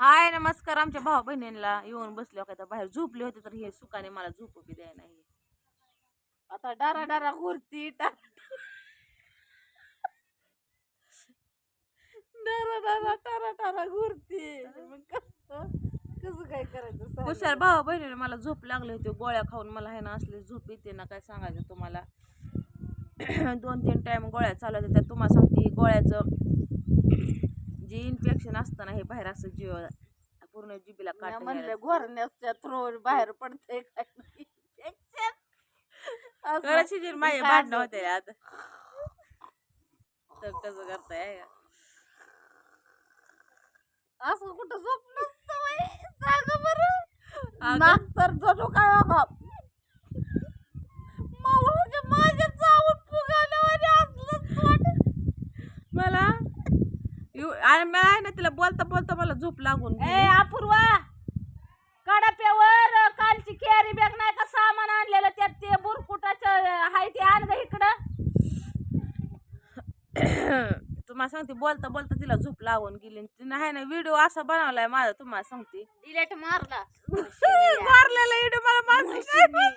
हाय नमस्कार आमच्या भाऊ बहिणींना येऊन बसले होते बाहेर झोपले होते तर हे सुखाने मला झोप बी द्याय नाही. आता डारा डारा घुरती डारा डारा टारा टारा घुरती मग कसं काय करायचं हुशार भाऊ बहिणीने मला झोप लागली होती गोळ्या खाऊन मला हे ना असली झोप येते ना काय सांगायचं तुम्हाला? दोन तीन टाइम गोळ्या चालू होत्या त्या तुम्हाला सांगते गोळ्याचं जे इन्फेक्शन असतं ना हे बाहेर असं जीव पूर्ण जिबीला काट म्हणलं घोरण्याच्या थ्रो बाहेर पडतंय काय भांडणं? होते आता तर कसं करताय असं कुठं झोप नसतं बाई. सांगा बरं अगं. नाक तर जणू काय बाबा मावळाच्या माझ्या चावून फुगावल्यावानी असलंच वाटत. मला आणि आहे ना तिला बोलता बोलता मला झोप लागून ए गेली. अपूर्वा कडाप्यावर कालची कॅरी बॅग नाही का सामान आणलेलं? त्यात ते बुरकुटाचं हाय ते आण ग इकडं. तुम्हाला सांगते बोलता बोलता तिला झोप लागून गेली. तिने आहे ना व्हिडिओ असा बनवलाय माझा तुम्हाला सांगते. डिलेट मारला. मारलेला व्हिडिओ मला माणसं काय.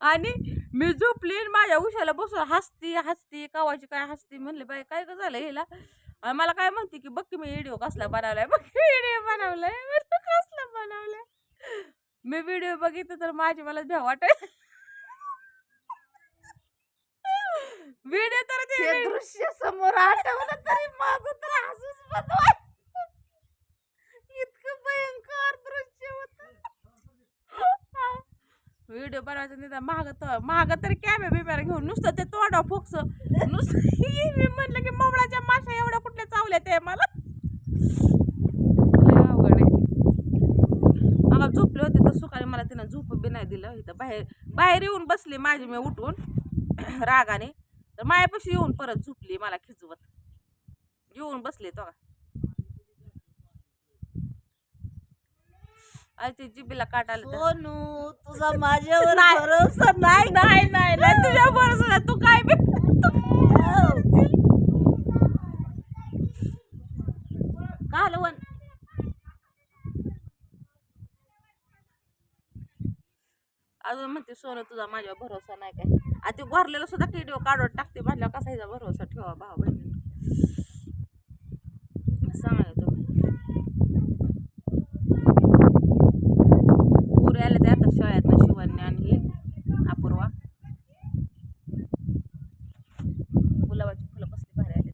आणि मी झोपली आणि माझ्या उशाला बसून हसती हसती कावाची काय हसती म्हणले बाई काय ग झालं हिला? आणि मला काय म्हणते की बघ की मी व्हिडिओ कसला बनवलाय. बघ व्हिडिओ बनवलाय. म्हणलं कसला बनवलाय. मी व्हिडिओ बघितलं तर माझी मला भ्या वाटाय व्हिडिओ तर ते दृश्य समोर आठवलं तरी माझं तर हसूच बंद व्हायचं. इतकं भयंकर दृश्य होत व्हिडिओ बनवायचा नाही तर महाग तर महाग तरी कॅमे बिम्याला घेऊन नुसतं ते तोंडा फोक्स नुसतं मी म्हणलं की मोबळाच्या माशा एवढ्या कुठल्या चावल्या ते मला? लय अवघड आहे. झोपले होते तर सुखाने मला तिनं झोप बी नाही दिलं. इथं बाहेर बाहेर येऊन बसली माझी मी उठून रागाने. तर मायापाशी येऊन परत झोपली मला खिचवत येऊन बसले तो. आई ते जिबीला सोनू तुझा माझ्यावर नाही. भरोसा नाही नाही. नाही नाही तुझ्या बरोबर तू काय बी कालवण अजून म्हणते सोनं तुझा माझ्यावर भरोसा नाही काय. आ ते घरलेलं सुद्धा व्हिडिओ काढून टाकते. म्हटलं कसा हिचा भरोसा ठेवा भाऊ बहिणी सांगा तुम्ही पुरे आले ते आता शाळेत शिवण्य आणि हे अपूर्वा गुलाबाची फुलं कसली भारी आले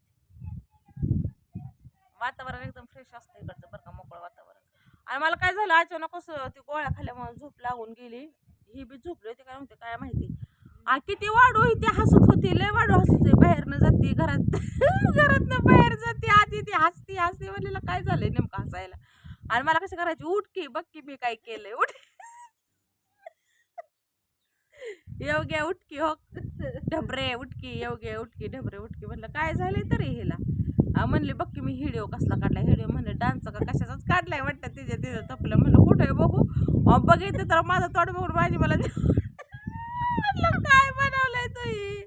वातावरण एकदम फ्रेश असतं इकडचं बरं का मोकळं वातावरण. आणि मला काय झालं अचानकच ती गोळ्या खाल्ल्यामुळे झोप लागून गेली. ही बी झोपली होती काय म्हणते काय माहिती. आ किती वाढू ती हसत होती लय वाढू हसते बाहेरनं जाते घरात घरातनं बाहेर जाते आधी ती हसती हसते म्हणलेलं काय झालंय नेमकं हसायला. आणि मला कसं करायची उठ की बघ की मी काय केलंय उठ. येवग्या उठकी हो. ढबरे उठकी येवग्या उठकी ढबरे उठकी म्हणलं काय झालंय तरी हिला. म्हणले बघ की मी हिडिओ कसला काढलाय. हिडिओ म्हणले डान्सचा का कशाचाच काढलाय? वाटतं तिच्या तिथं तपलं. म्हणलं कुठे बघू? बघितलं तर माझं तोड बघून माझी मला काय बनवलंय तू ही?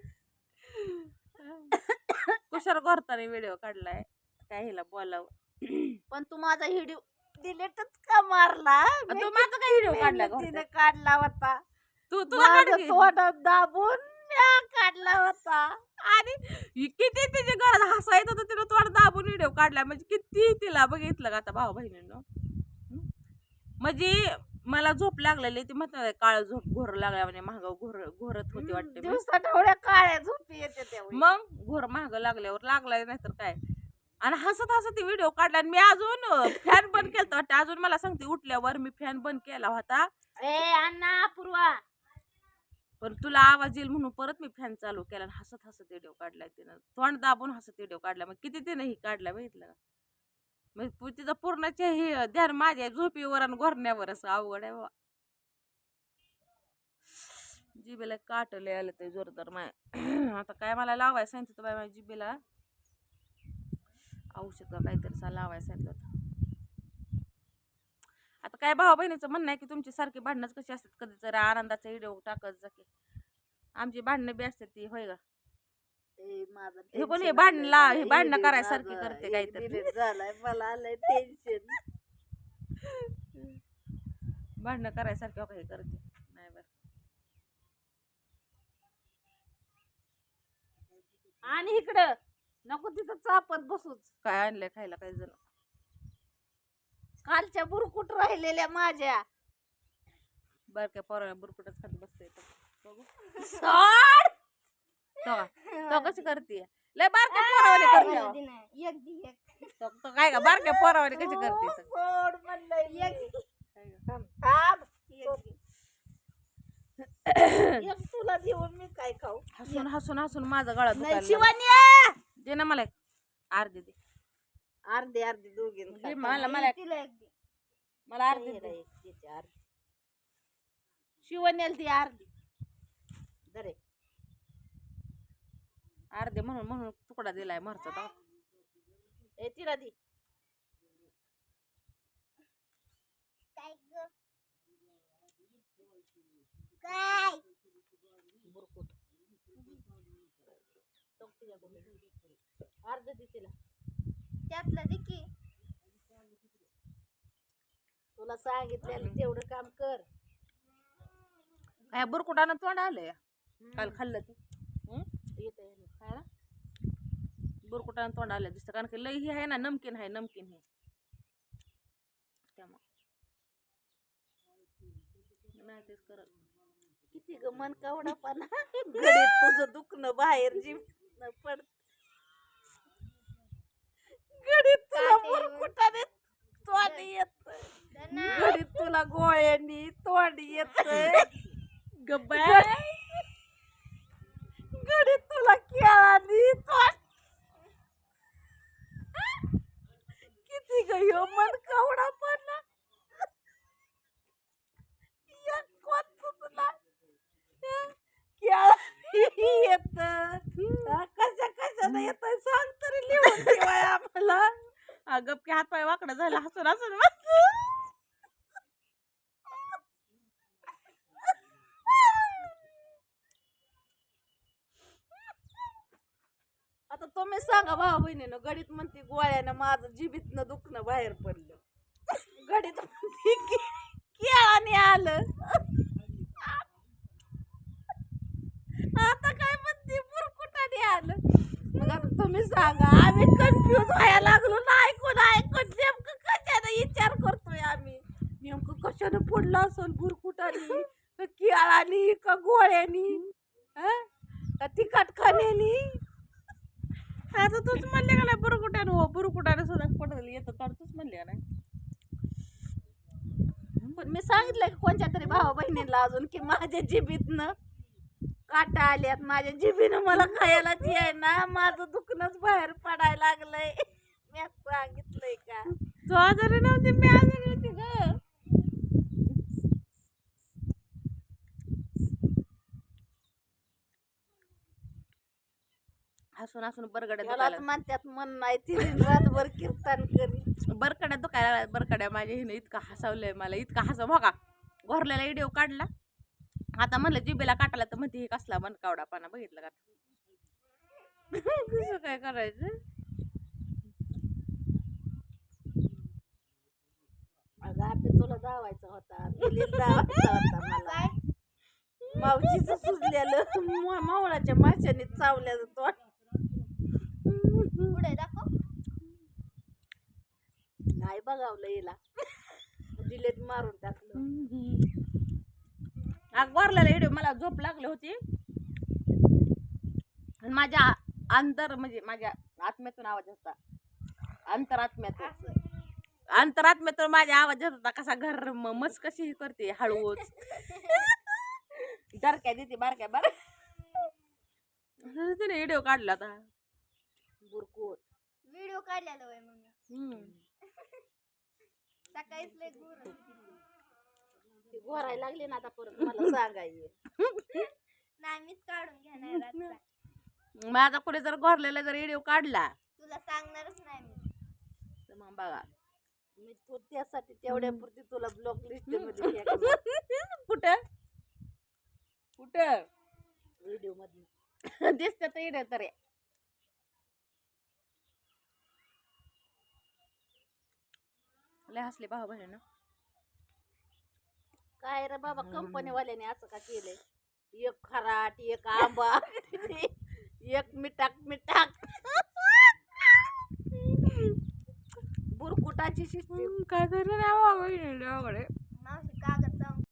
कुशार घोरताने व्हिडिओ काढलाय. काय हिला बोलावं. पण तू माझा व्हिडिओ डिलेटच का मारला? तू माझा काय व्हिडिओ काढला काढला होता? तू. तोंडात दाबून काढला होता. आणि किती तिच्या घरात हसायचं होतं तिनं तोंड दाबून व्हिडिओ काढलाय म्हणजे किती तिला बघितलं का आता भाऊ बहिणीनं? म्हणजे मला झोप लागलेली ती म्हणतात काळ झोप घोर लागल्या म्हणजे महाग घोर घोरत होती वाटते काळ्या झोपी येते मग घोर महाग लागल्यावर लागलाय नाही तर काय? आणि हसत हसत व्हिडिओ काढला आणि मी अजून फॅन बंद केलता वाटतं. अजून मला सांगते उठल्यावर मी फॅन बंद केला होता. ए अण्णा पूर्वा. पण तुला आवाज येईल म्हणून परत मी फॅन चालू केला आणि हसत हसत व्हिडिओ काढलाय तिनं. तोंड दाबून हसत व्हिडिओ काढला. मग किती तिनं ही काढला बघितलं मग तिचं पूर्णचे हे ध्यान माझ्या झोपीवर आणि घोरण्यावर असं अवघड आहे बाबा जिबेला काटले आलं ते जोरदार माय. आता काय मला लावायला सांगितलं बाय माझ्या जिबेला औषध काहीतरी सा लावायला सांगितलं होतं. आता काय भाऊ बहिणीचं म्हणणं आहे की तुमची सारखी भांडणंच कशी असतात? कधी जरा आनंदाचा व्हिडिओ टाकत जा की आमची भांडणं बी असतात ती होय माझं हे कोण हे भांडणला. हे भांडणं करायसारखी करते काहीतरी झालाय मला आलंय टेन्शन भांडणं करायसारखं काही करते नाही बरं. आणि इकडं नको तिथं चापत बसूच. काय आणलंय खायला काही जण? कालच्या बुरकुट राहिलेल्या माझ्या बारक्या पोराला बुरकुटच खात बसते सोड! तो? तो कशी करते लय बारक्या पोरावाने करते अहो. एक दी एक तो तो काय का बारक्या पोरावाने कशी करते? सोड एक? थांब. थांब. एक दी एक तुला देऊन मी काय खाऊ हसून हसून हसून माझा गळा नाही दुखायला लागला. शिवानी दे ना मला एक. अर्धी दे अर्धी अर्धी दोघी दे मला मला. तिला एक दी. मला अर्धी दे. शिवण्याला ती अर्धी. दरे अर्धे म्हणून म्हणून तुकडा दिलाय मरचा तो. ए तिला दी. काय ग? काय? बुरकुट. टोक तिच्याकडे. अर्ध दे तिला. त्यातलं दे की. तुला सांगितलेलं तेवढं काम कर. काय बुरकुटानं तोंड आलंय. काल खाल्लं ती. येतं ना बुरकुटानं तोंड आलं दिसतं. कारण की लई ही आहे ना नमकीन आहे नमकीन हे. त्यामुळं. नाही तेच करत किती ग मन कवडा पण घडीत तुझं दुखणं बाहेर जीव पड घडीत तुला काटे. बुरकुटाने तोंड येत घडीत तुला गोळ्यांनी तोंड येत घडीत तुला केळानी तोंड किती ग ह्यो मन कवडा पडला एक कोण सुचला येत कशा कशाने येत सांग तरी लिहून ठेवाय आम्हाला गप की हात पाय वाकडं झालं हसून हसून आता तुम्ही सांगा भाऊ बहिणीनं गडीत म्हणते गोळ्यानं माझं जिबीतनं दुखणं बाहेर पडलं. गडीत म्हणते की केळाने आलं. आता काय म्हणते बुरकुटाने आलं. मग आता तुम्ही सांगा आम्ही कन्फ्युज व्हायला लागलो ना ऐकून ऐकून नेमकं कशाने विचार करतोय आम्ही नेमकं कशाने पडलं असेल बुरकुटाने का केळानी का गोळ्यानी हं? का तिखट खाण्यानी आता तूच म्हणले का नाही बुरकुट्यानं हो बुरकुट्यानं सुद्धा पडलं येतं तर तूच म्हणले का नाही? पण मी सांगितलं की कोणत्या तरी भावा बहिणीला अजून की माझ्या जिबीतनं काटा आल्यात. माझ्या जिबीनं मला खायला ती आहे ना माझं दुखणंच बाहेर पडायला लागलंय. मी सांगितलंय का? तू आजारी नव्हती मी आजारी होती ग. हसून हसून बरगड्या दुखायला म्हणतात मन नाही ती रातभर कीर्तन करी बरकड्या दुखायला बरकड्या माझ्या हिनं इतका हसवलंय मला इतका हसव बघा घोरलेला व्हिडिओ काढला. आता म्हणलं जिबेला काटाला तर म्हणते हे कसला मनकावडापणा बघितलं का कसं काय करायचं? अगं आपे तुला धावायचा होता मला. मावशीचं सुजलेलं मावळाच्या माशाने चावल्याचं तोंड. पुढे दाखव. नाही बघावलं हिला. डिलेट मारून टाकलं. आग वरलेला व्हिडिओ मला झोप लागली होती. आणि माझ्या अंतर म्हणजे माझ्या आत्म्यातून आवाज होता. अंतरात्म्यातून अंतरात्म्यातून माझ्या आवाज येत होता. कसा घर मस कशी करते हळूच. डरक्या देते बारक्या बार. तिने व्हिडिओ काढला आता बुरकुट व्हिडिओ काढलेला होय मम्मी. सकाळीच लय गुर ती. घोरायला लागली ना आता परत मला सांगायचे. नाही मीच काढून घेणार आजचा. माझा कुठे जर घोरलेला जर व्हिडिओ काढला. तुला सांगणारच नाही मी. तर मग बघा मी तू त्यासाठी तेवढ्या पुरती तुला ब्लॉक लिस्टमध्ये. कुठं? कुठं? व्हिडिओमध्ये दिसतं तर व्हिडिओ तर. लय हसले भाऊ बहिणीनं. काय रे बाबा कंपनीवाल्याने असं का केलंय? एक खराट एक आंबा एक मिठाक मिठाक. बुरकुटाची शिस्ती. काय करू बहिणीला अवघड आहे.